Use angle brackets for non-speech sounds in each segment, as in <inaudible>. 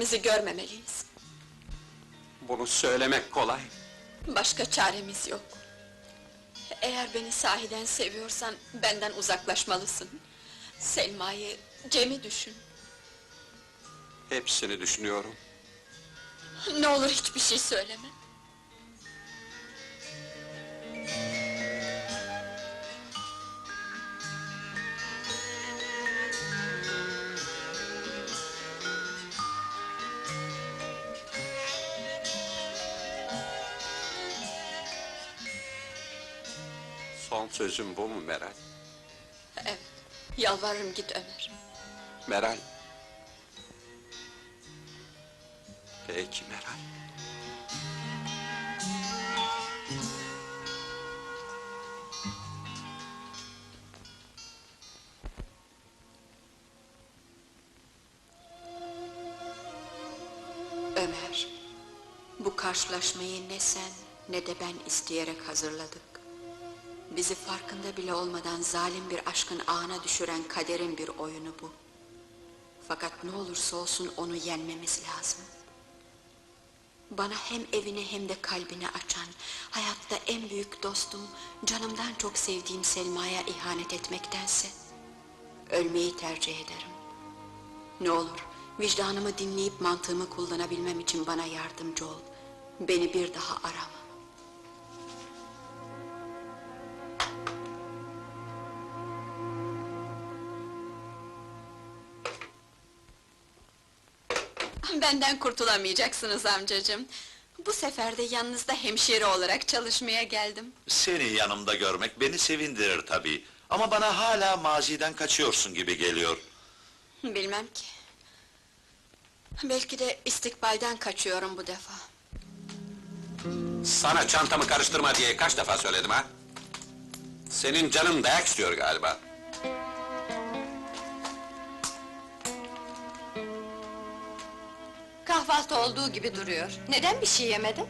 Bizi görmemeliyiz. Bunu söylemek kolay. Başka çaremiz yok. Eğer beni sahiden seviyorsan benden uzaklaşmalısın. Selma'yı, Cem'i düşün. Hepsini düşünüyorum. Ne olur hiçbir şey söyleme. Son sözüm bu mu Meral? Evet, yalvarırım git Ömer. Meral. Peki Meral. Ömer, bu karşılaşmayı ne sen ne de ben isteyerek hazırladık. Bizi farkında bile olmadan zalim bir aşkın ağına düşüren kaderin bir oyunu bu. Fakat ne olursa olsun onu yenmemiz lazım. Bana hem evini hem de kalbini açan, hayatta en büyük dostum, canımdan çok sevdiğim Selma'ya ihanet etmektense, ölmeyi tercih ederim. Ne olur, vicdanımı dinleyip mantığımı kullanabilmem için bana yardımcı ol. Beni bir daha arama. Benden kurtulamayacaksınız amcacığım. Bu sefer de yanınızda hemşire olarak çalışmaya geldim. Seni yanımda görmek beni sevindirir tabii. Ama bana hala maziden kaçıyorsun gibi geliyor. Bilmem ki. Belki de istikbalden kaçıyorum bu defa. Sana çantamı karıştırma diye kaç defa söyledim ha? Senin canın dayak istiyor galiba. Kahvaltı olduğu gibi duruyor. Neden bir şey yemedin?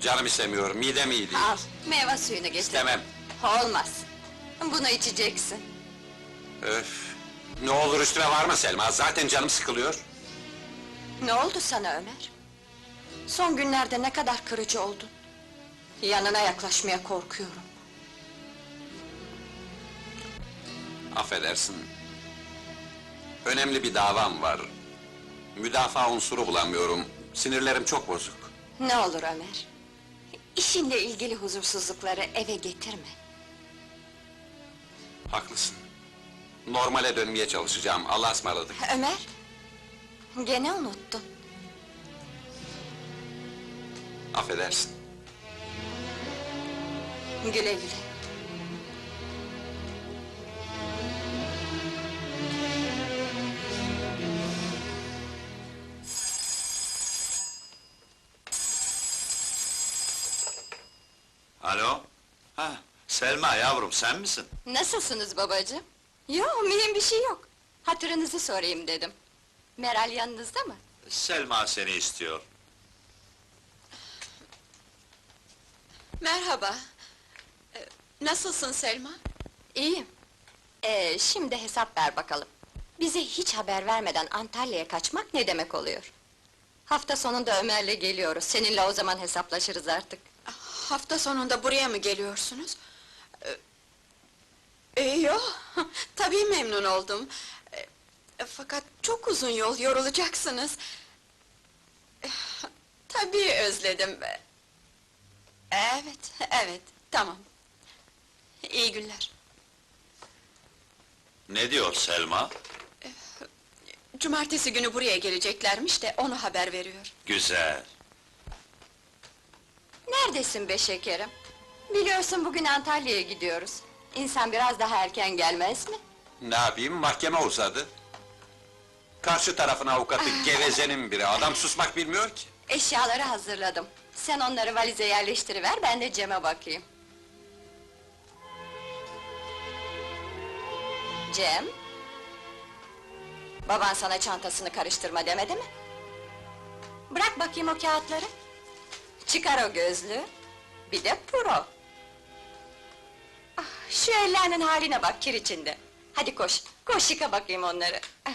Canım istemiyor, midem iyi değil. Al, meyve suyunu getir. İstemem. Olmaz. Bunu içeceksin. Öf! Ne olur üstüme varma Selma, zaten canım sıkılıyor. Ne oldu sana Ömer? Son günlerde ne kadar kırıcı oldun. Yanına yaklaşmaya korkuyorum. Affedersin. Önemli bir davam var. Müdafaa unsuru bulamıyorum. Sinirlerim çok bozuk. Ne olur Ömer. İşinle ilgili huzursuzlukları eve getirme. Haklısın. Normale dönmeye çalışacağım. Allah'a ısmarladık. Ömer, gene unuttun. Affedersin. Güle güle. Yavrum sen misin? Nasılsınız babacığım? Yok, mühim bir şey yok. Hatırınızı sorayım dedim. Meral yanınızda mı? Selma seni istiyor. Merhaba. Ee, Nasılsın Selma? İyiyim. Ee, şimdi hesap ver bakalım. Bize hiç haber vermeden Antalya'ya kaçmak ne demek oluyor? Hafta sonunda Ömer'le geliyoruz. Seninle o zaman hesaplaşırız artık. Hafta sonunda buraya mı geliyorsunuz? Ee, e, yo, <laughs> tabii memnun oldum. Ee, fakat çok uzun yol, yorulacaksınız. Ee, <sighs> Tabii özledim. Ee, Evet, evet, tamam. İyi günler. Ne diyor Selma? Cumartesi günü buraya geleceklermiş de onu haber veriyor. Güzel. Neredesin be şekerim? Biliyorsun bugün Antalya'ya gidiyoruz. İnsan biraz daha erken gelmez mi? Ne yapayım, mahkeme uzadı. Karşı tarafın avukatı <laughs> gevezenin biri, adam susmak bilmiyor ki. Eşyaları hazırladım. Sen onları valize yerleştiriver, ben de Cem'e bakayım. Cem? Baban sana çantasını karıştırma demedi mi? Bırak bakayım o kağıtları. Çıkar o gözlüğü. Bir de pro. Şu ellerinin haline bak kir içinde. Hadi koş, koş yıka bakayım onları. <laughs>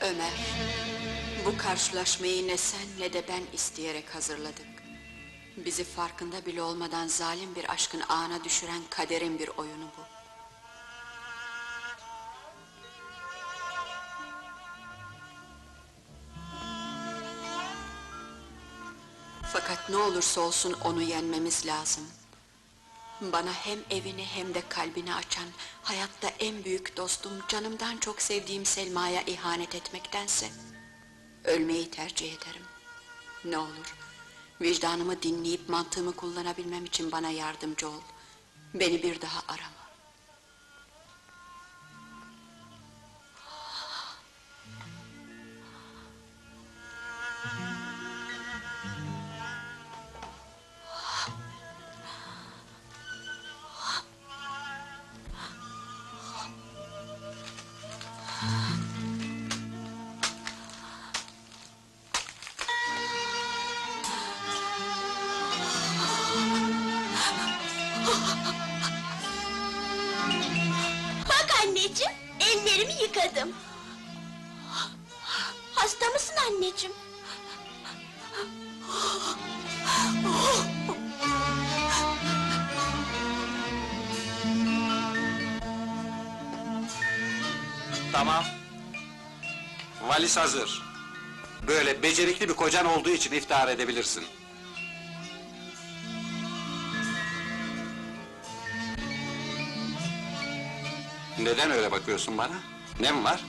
Ömer, bu karşılaşmayı ne sen ne de ben isteyerek hazırladık. Bizi farkında bile olmadan zalim bir aşkın ağına düşüren kaderin bir oyunu bu. Fakat ne olursa olsun onu yenmemiz lazım. Bana hem evini hem de kalbini açan, hayatta en büyük dostum, canımdan çok sevdiğim Selma'ya ihanet etmektense... ...ölmeyi tercih ederim. Ne olur, vicdanımı dinleyip mantığımı kullanabilmem için bana yardımcı ol. Beni bir daha arama. Tamam. Valiz hazır. Böyle becerikli bir kocan olduğu için iftihar edebilirsin. Neden öyle bakıyorsun bana? Ne mi var?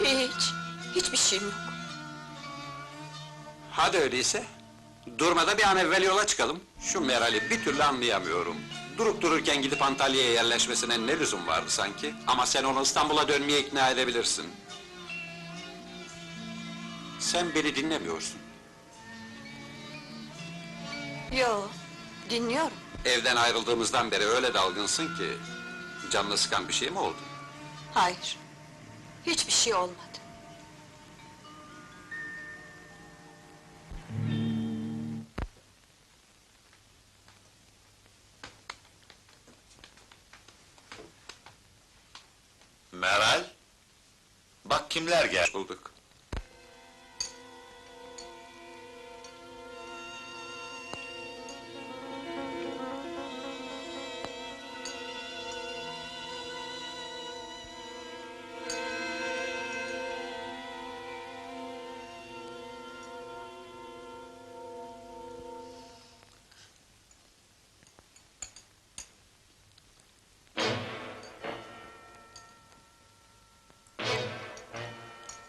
Hiç, hiçbir şeyim yok. Hadi öyleyse. Durmada bir an evvel yola çıkalım. Şu Meral'i bir türlü anlayamıyorum. Durup dururken gidip Antalya'ya yerleşmesine ne lüzum vardı sanki? Ama sen onu İstanbul'a dönmeye ikna edebilirsin. Sen beni dinlemiyorsun. Yo, dinliyorum. Evden ayrıldığımızdan beri öyle dalgınsın ki... ...canını sıkan bir şey mi oldu? Hayır, hiçbir şey olmadı. Kimler gel. Bulduk.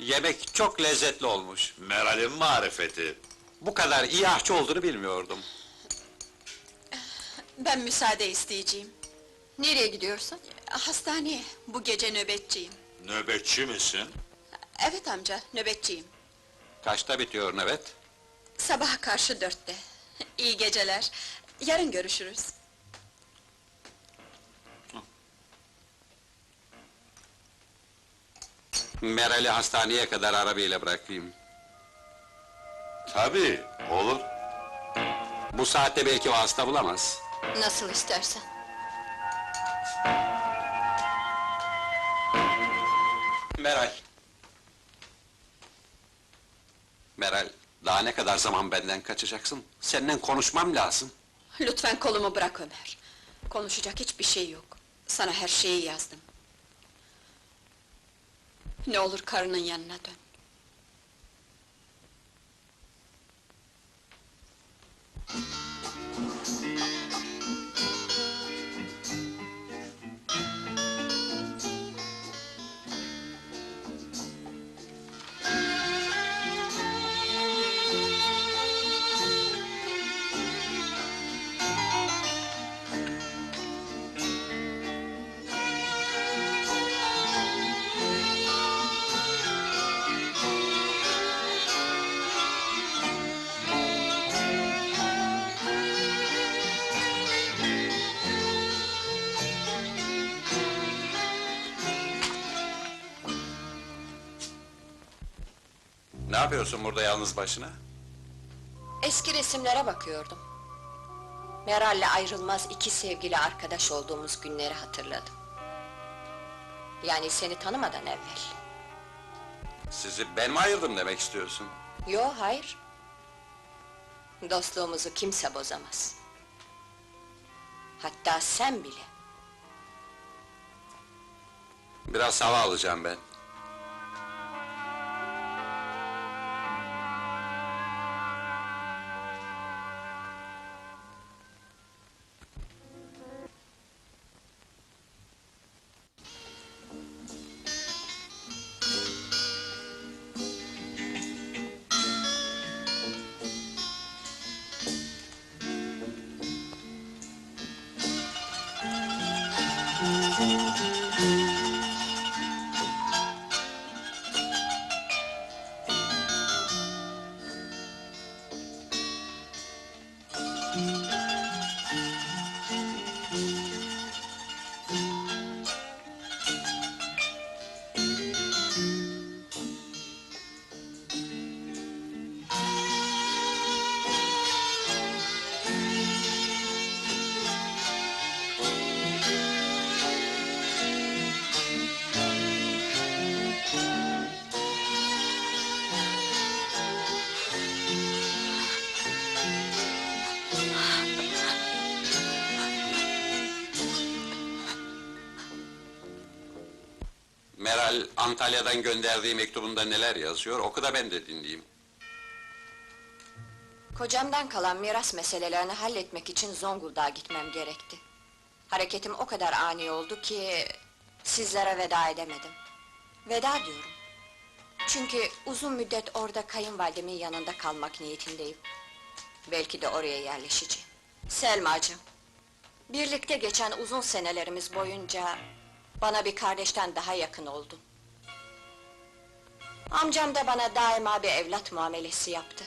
Yemek çok lezzetli olmuş. Meral'in marifeti. Bu kadar iyi aşçı olduğunu bilmiyordum. Ben müsaade isteyeceğim. Nereye gidiyorsun? Hastaneye, bu gece nöbetçiyim. Nöbetçi misin? Evet amca, nöbetçiyim. Kaçta bitiyor nöbet? Sabaha karşı dörtte. İyi geceler. Yarın görüşürüz. Meral'i hastaneye kadar arabayla bırakayım. Tabii, olur. Bu saatte belki o hasta bulamaz. Nasıl istersen. Meral. Meral, daha ne kadar zaman benden kaçacaksın? Seninle konuşmam lazım. Lütfen kolumu bırak Ömer. Konuşacak hiçbir şey yok. Sana her şeyi yazdım. Ne olur karının yanına dön. Yapıyorsun burada yalnız başına? Eski resimlere bakıyordum. Meral'le ayrılmaz iki sevgili arkadaş olduğumuz günleri hatırladım. Yani seni tanımadan evvel. Sizi ben mi ayırdım demek istiyorsun? Yo, hayır. Dostluğumuzu kimse bozamaz. Hatta sen bile. Biraz hava alacağım ben. Antalya'dan gönderdiği mektubunda neler yazıyor oku da ben de dinleyeyim. Kocamdan kalan miras meselelerini halletmek için Zonguldak'a gitmem gerekti. Hareketim o kadar ani oldu ki... ...sizlere veda edemedim. Veda diyorum. Çünkü uzun müddet orada kayınvalidemin yanında kalmak niyetindeyim. Belki de oraya yerleşeceğim. Selmacığım, birlikte geçen uzun senelerimiz boyunca... ...bana bir kardeşten daha yakın oldun. Amcam da bana daima bir evlat muamelesi yaptı.